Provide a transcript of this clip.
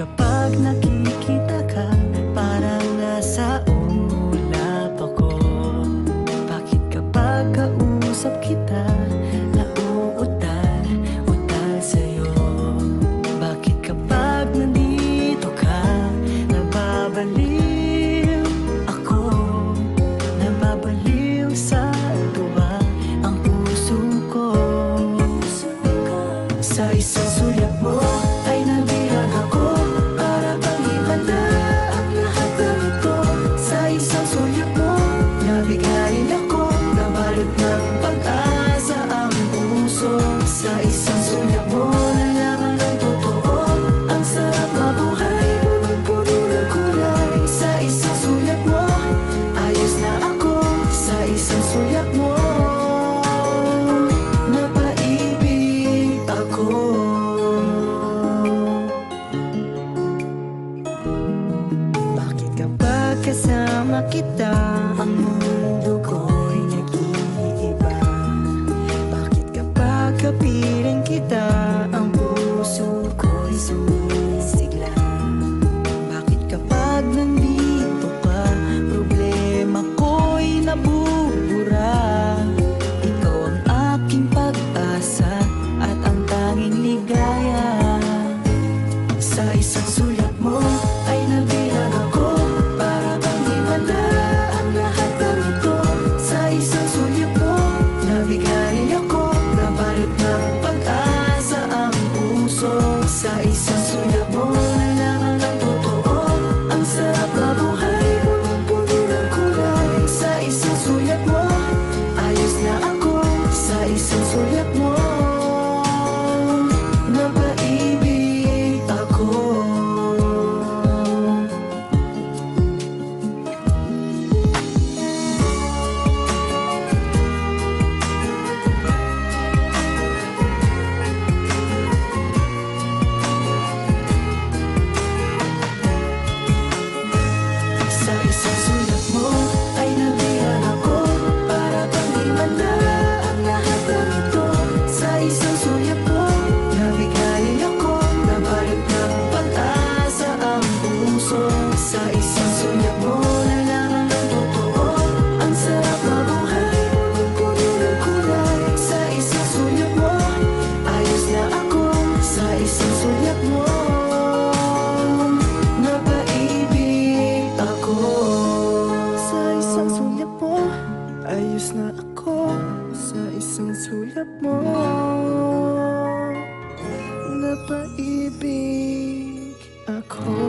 Kapag nakikinig kita uyak mo Napaibig ako. Bakit kapag kasama kita? Ang isang sulat mo ay nabilang ako Para bang di wala ang lahat ng ito. Sa isang sulit mo, nabigay ako Nabalit ng pag-asa ang puso. Sa isang sulat mo, nalaman Umalis na ako sa isang sulat mo Napaibig ako.